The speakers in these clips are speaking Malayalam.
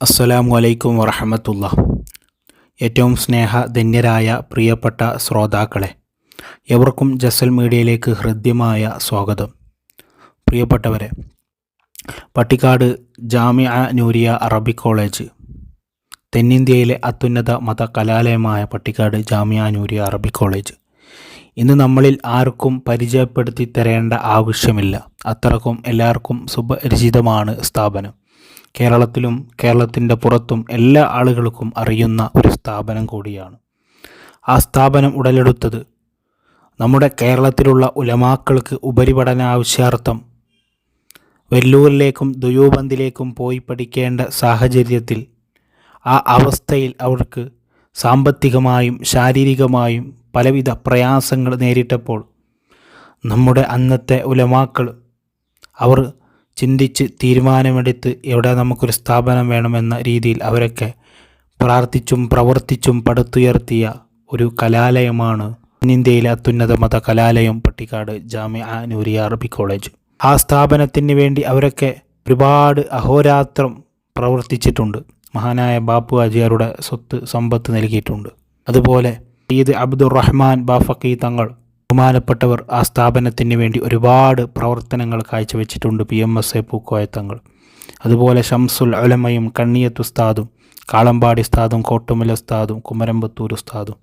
അസ്സലാമു അലൈക്കും വറഹമത്തുള്ള. ഏറ്റവും സ്നേഹധന്യരായ പ്രിയപ്പെട്ട ശ്രോതാക്കളെ എവർക്കും ജസൽ മീഡിയയിലേക്ക് ഹൃദ്യമായ സ്വാഗതം. പ്രിയപ്പെട്ടവരെ പട്ടിക്കാട് ജാമിഅ നൂരിയ അറബിക് കോളേജ് തെന്നിന്ത്യയിലെ അത്യുന്നത മത കലാലയമായ പട്ടിക്കാട് ജാമിഅ നൂരിയ അറബിക് കോളേജ്. ഇന്ന് നമ്മളിൽ ആർക്കും പരിചയപ്പെടുത്തി തരേണ്ട ആവശ്യമില്ല. അത്രക്കും എല്ലാവർക്കും സുപരിചിതമാണ് സ്ഥാപനം. കേരളത്തിലും കേരളത്തിന്റെ പുറത്തും എല്ലാ ആളുകൾക്കും അറിയുന്ന ഒരു സ്ഥാപനം കൂടിയാണ്. ആ സ്ഥാപനം ഉടലെടുത്തത് നമ്മുടെ കേരളത്തിലുള്ള ഉലമാക്കൾക്ക് ഉപരിപഠന ആവശ്യാർത്ഥം. വെല്ലൂരിലേക്കും ദുയൂബന്ദിലേക്കും പോയി പഠിക്കേണ്ട സാഹചര്യത്തിൽ ആ അവസ്ഥയിൽ അവർക്ക് സാമ്പത്തികമായും ശാരീരികമായും പലവിധ പ്രയാസങ്ങൾ നേരിട്ടപ്പോൾ നമ്മുടെ അന്നത്തെ ഉലമാക്കൾ അവർ ചിന്തിച്ച് തീരുമാനമെടുത്ത് എവിടെ നമുക്കൊരു സ്ഥാപനം വേണമെന്ന രീതിയിൽ അവരൊക്കെ പ്രാർത്ഥിച്ചും പ്രവർത്തിച്ചും പടുത്തുയർത്തിയ ഒരു കലാലയമാണ് ഇന്ത്യയിലെ അത്യുന്നത മത കലാലയം പട്ടിക്കാട് ജാമ്യ നൂരിയ അറബി കോളേജ്. ആ സ്ഥാപനത്തിന് വേണ്ടി അവരൊക്കെ ഒരുപാട് അഹോരാത്രം പ്രവർത്തിച്ചിട്ടുണ്ട്. മഹാനായ ബാപ്പു അജിയാരുടെ സ്വത്ത് സമ്പത്ത് നൽകിയിട്ടുണ്ട്. അതുപോലെ സയ്യിദ് അബ്ദുറഹ്മാൻ ബാഫക്കി തങ്ങൾ ബഹുമാനപ്പെട്ടവർ ആ സ്ഥാപനത്തിന് വേണ്ടി ഒരുപാട് പ്രവർത്തനങ്ങൾ കാഴ്ചവെച്ചിട്ടുണ്ട് P M S A Pookoya Thangal അതുപോലെ ഷംസുൽ അലമയും കണ്ണിയത്ത് ഉസ്താദും കാളമ്പാടി ഉസ്താദും കോട്ടുമല ഉസ്താദും കുമരമ്പത്തൂർ ഉസ്താദും.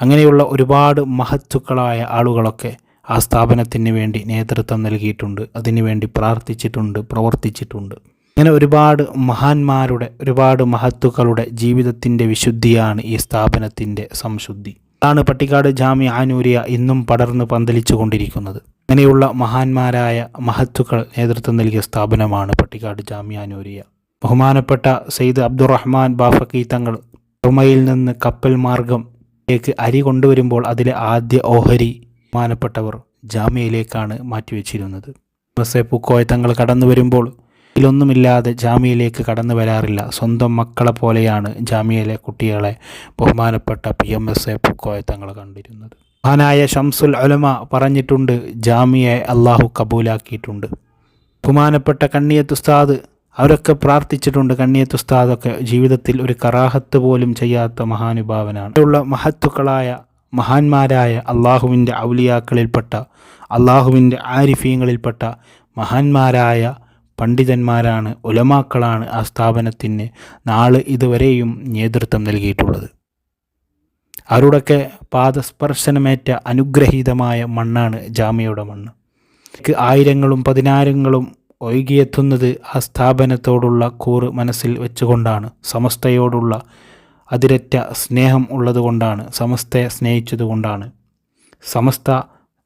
അങ്ങനെയുള്ള ഒരുപാട് മഹത്തുക്കളായ ആളുകളൊക്കെ ആ സ്ഥാപനത്തിന് വേണ്ടി നേതൃത്വം നൽകിയിട്ടുണ്ട്. അതിനുവേണ്ടി പ്രാർത്ഥിച്ചിട്ടുണ്ട് പ്രവർത്തിച്ചിട്ടുണ്ട്. അങ്ങനെ ഒരുപാട് മഹാന്മാരുടെ ഒരുപാട് മഹത്തുക്കളുടെ ജീവിതത്തിന്റെ വിശുദ്ധിയാണ് ഈ സ്ഥാപനത്തിന്റെ സംശുദ്ധി. അതാണ് പട്ടിക്കാട് ജാമി ആനൂരിയ ഇന്നും പടർന്ന് പന്തലിച്ചു കൊണ്ടിരിക്കുന്നത്. അങ്ങനെയുള്ള മഹാന്മാരായ മഹത്തുക്കൾ നേതൃത്വം നൽകിയ സ്ഥാപനമാണ് പട്ടിക്കാട് ആനൂരിയ ബഹുമാനപ്പെട്ട സെയ്ദ് അബ്ദുറഹ്മാൻ ബാഫക്കി തങ്ങൾ ഉറുമയിൽ നിന്ന് കപ്പൽ മാർഗംലേക്ക് അരി കൊണ്ടുവരുമ്പോൾ അതിലെ ആദ്യ ഓഹരി ബഹുമാനപ്പെട്ടവർ ജാമ്യയിലേക്കാണ് മാറ്റിവെച്ചിരുന്നത്. ബസ്സെ പൂക്കോയ തങ്ങൾ കടന്നു വരുമ്പോൾ ഇതിലൊന്നുമില്ലാതെ ജാമ്യയിലേക്ക് കടന്നു വരാറില്ല. സ്വന്തം മക്കളെ പോലെയാണ് ജാമ്യയിലെ കുട്ടികളെ ബഹുമാനപ്പെട്ട P M S A Pookoya Thangal കണ്ടിരുന്നത്. മഹാനായ ഷംസുൽ അലമ പറഞ്ഞിട്ടുണ്ട് ജാമ്യയെ അള്ളാഹു കബൂലാക്കിയിട്ടുണ്ട്. ബഹുമാനപ്പെട്ട കണ്ണിയത്ത് ഉസ്താദ് അവരൊക്കെ പ്രാർത്ഥിച്ചിട്ടുണ്ട് കണ്ണിയത്ത് ഉസ്താദൊക്കെ ജീവിതത്തിൽ ഒരു കറാഹത്ത് പോലും ചെയ്യാത്ത മഹാനുഭാവനാണ്. ഉള്ള മഹത്തുക്കളായ മഹാന്മാരായ അള്ളാഹുവിന്റെ ഔലിയാക്കളിൽപ്പെട്ട അള്ളാഹുവിന്റെ ആരിഫീങ്ങളിൽപ്പെട്ട മഹാന്മാരായ പണ്ഡിതന്മാരാണ് ഉലമാക്കളാണ് ആ സ്ഥാപനത്തിന് നാളെ ഇതുവരെയും നേതൃത്വം നൽകിയിട്ടുള്ളത്. അവരുടെയൊക്കെ പാദസ്പർശനമേറ്റ അനുഗ്രഹീതമായ മണ്ണാണ് ജാമ്യയുടെ മണ്ണ്. ആയിരങ്ങളും പതിനായിരങ്ങളും ഒഴുകിയെത്തുന്നത് ആ സ്ഥാപനത്തോടുള്ള കൂറ് മനസ്സിൽ വെച്ചുകൊണ്ടാണ്. സമസ്തയോടുള്ള അതിരറ്റ സ്നേഹം ഉള്ളതുകൊണ്ടാണ് സമസ്തയെ സ്നേഹിച്ചതുകൊണ്ടാണ്. സമസ്ത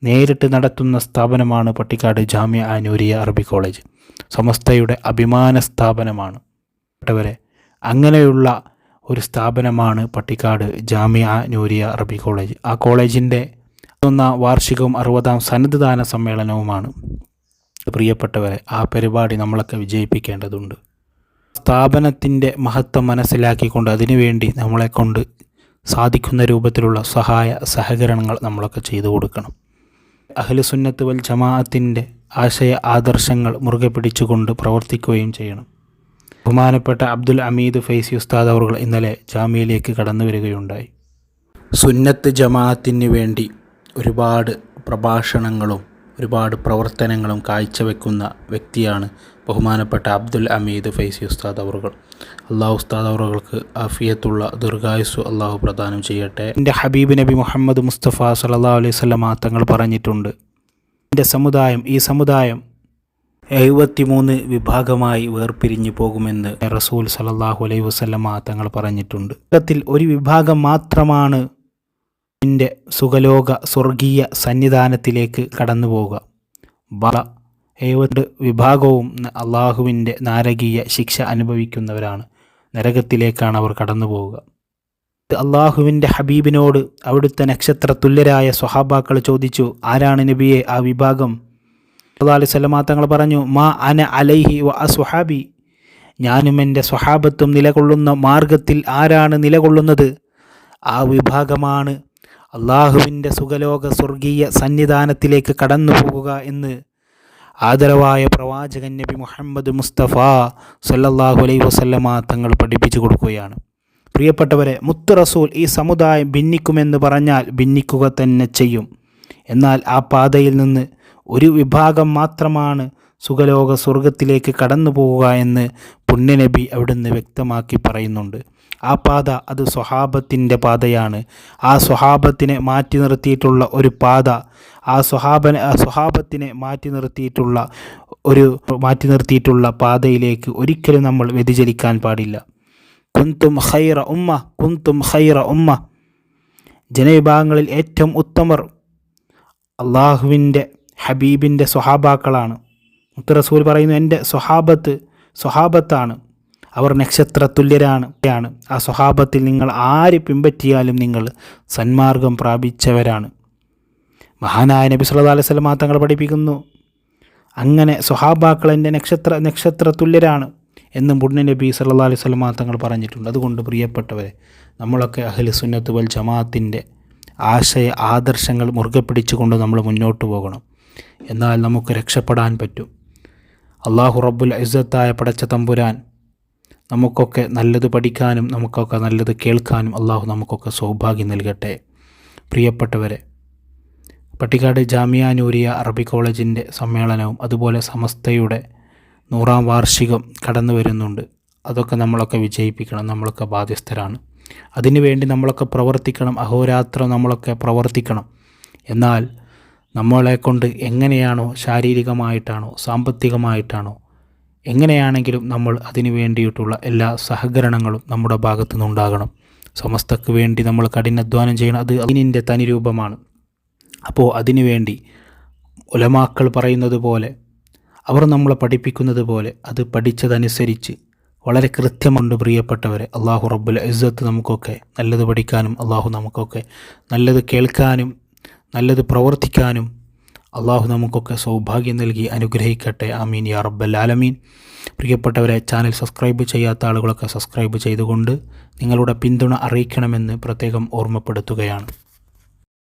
നേരിട്ട് നടത്തുന്ന സ്ഥാപനമാണ് പട്ടിക്കാട് ജാമ്യ ആനൂരിയ അറബി കോളേജ്. സമസ്തയുടെ അഭിമാന സ്ഥാപനമാണ്. പ്പെട്ടവരെ അങ്ങനെയുള്ള ഒരു സ്ഥാപനമാണ് പട്ടിക്കാട് ജാമ്യ നൂരിയ അറബി കോളേജ്. ആ കോളേജിന്റെ ഒന്നാം വാർഷികവും അറുപതാം സന്നദ്ധദാന സമ്മേളനവുമാണ്. പ്രിയപ്പെട്ടവരെ ആ പരിപാടി നമ്മളൊക്കെ വിജയിപ്പിക്കേണ്ടതുണ്ട്. സ്ഥാപനത്തിന്റെ മഹത്വം മനസ്സിലാക്കിക്കൊണ്ട് അതിനുവേണ്ടി നമ്മളെക്കൊണ്ട് സാധിക്കുന്ന രൂപത്തിലുള്ള സഹായ സഹകരണങ്ങൾ നമ്മളൊക്കെ ചെയ്തു കൊടുക്കണം. അഹ്ലുസുന്നത്ത് വൽ ജമാഅത്തിന്റെ ആശയ ആദർശങ്ങൾ മുറുകെ പിടിച്ചുകൊണ്ട് പ്രവർത്തിക്കുകയും ചെയ്യണം. ബഹുമാനപ്പെട്ട അബ്ദുൽ അമീദ് ഫൈസി ഉസ്താദ് അവർ ഇന്നലെ ജാമ്യയിലേക്ക് കടന്നു വരികയുണ്ടായി. സുന്നത്ത് ജമാഅത്തിന് വേണ്ടി ഒരുപാട് പ്രഭാഷണങ്ങളും ഒരുപാട് പ്രവർത്തനങ്ങളും കാഴ്ചവെക്കുന്ന വ്യക്തിയാണ് ബഹുമാനപ്പെട്ട അബ്ദുൽ അമീദ് ഫൈസി ഉസ്താദ് അവറുകൾ. അള്ളാഹു ഉസ്താദ് അവറുകൾക്ക് അഫിയത്തുള്ള ദീർഘായുസ് അള്ളാഹു പ്രദാനം ചെയ്യട്ടെ. എന്റെ ഹബീബ് നബി മുഹമ്മദ് മുസ്തഫ സല്ലാ അലൈഹി സ്വലമ തങ്ങൾ പറഞ്ഞിട്ടുണ്ട്. എന്റെ സമുദായം ഈ സമുദായം എഴുപത്തിമൂന്ന് വിഭാഗമായി വേർപിരിഞ്ഞു പോകുമെന്ന് റസൂൽ സലല്ലാഹു അലൈഹി വസ്ലമ തങ്ങൾ പറഞ്ഞിട്ടുണ്ട്. ഇത്തരത്തിൽ ഒരു വിഭാഗം മാത്രമാണ് എന്റെ സുഖലോക സ്വർഗീയ സന്നിധാനത്തിലേക്ക് കടന്നു പോവുക ബല എഴുപത് വിഭാഗവും അള്ളാഹുവിന്റെ നാരകീയ ശിക്ഷ അനുഭവിക്കുന്നവരാണ്. നരകത്തിലേക്കാണ് അവർ കടന്നു പോവുക അള്ളാഹുവിന്റെ ഹബീബിനോട് അവിടുത്തെ നക്ഷത്ര തുല്യരായ സ്വഹാബാക്കൾ ചോദിച്ചു ആരാണ് നബിയെ ആ വിഭാഗം? അലൈഹി സ്വലമാ തങ്ങൾ പറഞ്ഞു മാ അന അലൈഹി വ സുഹാബി ഞാനും എന്റെ സ്വഹാബത്തും നിലകൊള്ളുന്ന മാർഗത്തിൽ ആരാണ് നിലകൊള്ളുന്നത്? ആ വിഭാഗമാണ് അള്ളാഹുവിന്റെ സുഖലോക സ്വർഗീയ സന്നിധാനത്തിലേക്ക് കടന്നു പോകുക എന്ന് ആദരവായ പ്രവാചകൻ നബി മുഹമ്മദ് മുസ്തഫ സല്ലല്ലാഹു അലൈഹി വസല്ലമ തങ്ങൾ പഠിപ്പിച്ചു കൊടുക്കുകയാണ്. പ്രിയപ്പെട്ടവരെ മുത്തു റസൂൽ ഈ സമുദായം ഭിന്നിക്കുമെന്ന് പറഞ്ഞാൽ ഭിന്നിക്കുക തന്നെ ചെയ്യും. എന്നാൽ ആ പാതയിൽ നിന്ന് ഒരു വിഭാഗം മാത്രമാണ് സുഖലോക സ്വർഗത്തിലേക്ക് കടന്നു പോവുക എന്ന് പുണ്യനബി അവിടുന്ന് വ്യക്തമാക്കി പറയുന്നുണ്ട്. ആ പാത അത് സ്വഹാബത്തിന്റെ പാതയാണ്. ആ സ്വഹാബത്തിനെ മാറ്റി നിർത്തിയിട്ടുള്ള ഒരു പാത ആ സ്വഹാബനെ സ്വഹാബത്തിനെ മാറ്റി നിർത്തിയിട്ടുള്ള ഒരു മാറ്റി നിർത്തിയിട്ടുള്ള പാതയിലേക്ക് ഒരിക്കലും നമ്മൾ വ്യതിചലിക്കാൻ പാടില്ല. കുന്തും ഖൈറ ഉമ്മ കുന്തും ഖൈറ ഉമ്മ. ജനവിഭാഗങ്ങളിൽ ഏറ്റവും ഉത്തമർ അള്ളാഹുവിന്റെ ഹബീബിന്റെ സ്വഹാബാക്കളാണ്. മുത്ത് റസൂൽ പറയുന്നു എന്റെ സ്വഹാബത്ത് സ്വഹാബത്താണ്. അവർ നക്ഷത്ര തുല്യരാണ് ാണ് ആ സ്വഹാബത്തിൽ നിങ്ങൾ ആര് പിൻപറ്റിയാലും നിങ്ങൾ സന്മാർഗം പ്രാപിച്ചവരാണ്. മഹാനായ നബി സല്ലല്ലാഹു അലൈഹി വസല്ലം തങ്ങൾ പഠിപ്പിക്കുന്നു. അങ്ങനെ സ്വഹാബാക്കൾ എന്റെ നക്ഷത്ര നക്ഷത്ര തുല്യരാണ് എന്നും പുണ്യ നബി സല്ലല്ലാഹു അലൈഹി വസല്ലം തങ്ങൾ പറഞ്ഞിട്ടുണ്ട്. അതുകൊണ്ട് പ്രിയപ്പെട്ടവരെ നമ്മളൊക്കെ അഹ്ലു സുന്നത്ത് വൽ ജമാഅത്തിന്റെ ആശയ ആദർശങ്ങൾ മുറുകെ പിടിച്ചുകൊണ്ട് നമ്മൾ മുന്നോട്ട് പോകണം. എന്നാൽ നമുക്ക് രക്ഷപ്പെടാൻ പറ്റും. അള്ളാഹു റബ്ബുൽ ഇസ്സത്തായ പടച്ച തമ്പുരാൻ നമുക്കൊക്കെ നല്ലത് പഠിക്കാനും നമുക്കൊക്കെ നല്ലത് കേൾക്കാനും അള്ളാഹു നമുക്കൊക്കെ സൗഭാഗ്യം നൽകട്ടെ. പ്രിയപ്പെട്ടവരെ പട്ടിക്കാട് ജാമിയാനൂരിയ അറബി കോളേജിന്റെ സമ്മേളനവും അതുപോലെ സമസ്തയുടെ നൂറാം വാർഷികം കടന്നു വരുന്നുണ്ട്. അതൊക്കെ നമ്മളൊക്കെ വിജയിപ്പിക്കണം നമ്മളൊക്കെ ബാധ്യസ്ഥരാണ്. അതിനുവേണ്ടി നമ്മളൊക്കെ പ്രവർത്തിക്കണം അഹോരാത്രം നമ്മളൊക്കെ പ്രവർത്തിക്കണം. എന്നാൽ നമ്മളെ കൊണ്ട് എങ്ങനെയാണോ ശാരീരികമായിട്ടാണോ സാമ്പത്തികമായിട്ടാണോ എങ്ങനെയാണെങ്കിലും നമ്മൾ അതിനു വേണ്ടിയിട്ടുള്ള എല്ലാ സഹകരണങ്ങളും നമ്മുടെ ഭാഗത്തു നിന്നുണ്ടാകണം സമസ്തക്ക് വേണ്ടി നമ്മൾ കഠിനാധ്വാനം ചെയ്യണം. അത് അതിനിന്റെ തനി രൂപമാണ്. അപ്പോൾ അതിനുവേണ്ടി ഉലമാക്കൾ പറയുന്നത് പോലെ അവർ നമ്മളെ പഠിപ്പിക്കുന്നത് പോലെ അത് പഠിച്ചതനുസരിച്ച് വളരെ കൃത്യമുണ്ട് പ്രിയപ്പെട്ടവരെ. അള്ളാഹു റബ്ബുൽ ഇസ്സത്ത് നമുക്കൊക്കെ നല്ലത് പഠിക്കാനും അള്ളാഹു നമുക്കൊക്കെ നല്ലത് കേൾക്കാനും നല്ലത് പ്രവർത്തിക്കാനും അള്ളാഹു നമുക്കൊക്കെ സൗഭാഗ്യം നൽകി അനുഗ്രഹിക്കട്ടെ. ആമീൻ. യാ റബ്ബൽ ആലമീൻ. പ്രിയപ്പെട്ടവരെ ചാനൽ സബ്സ്ക്രൈബ് ചെയ്യാത്ത ആളുകളൊക്കെ സബ്സ്ക്രൈബ് ചെയ്തുകൊണ്ട് നിങ്ങളുടെ പിന്തുണ അറിയിക്കണമെന്ന് പ്രത്യേകം ഓർമ്മപ്പെടുത്തുകയാണ്.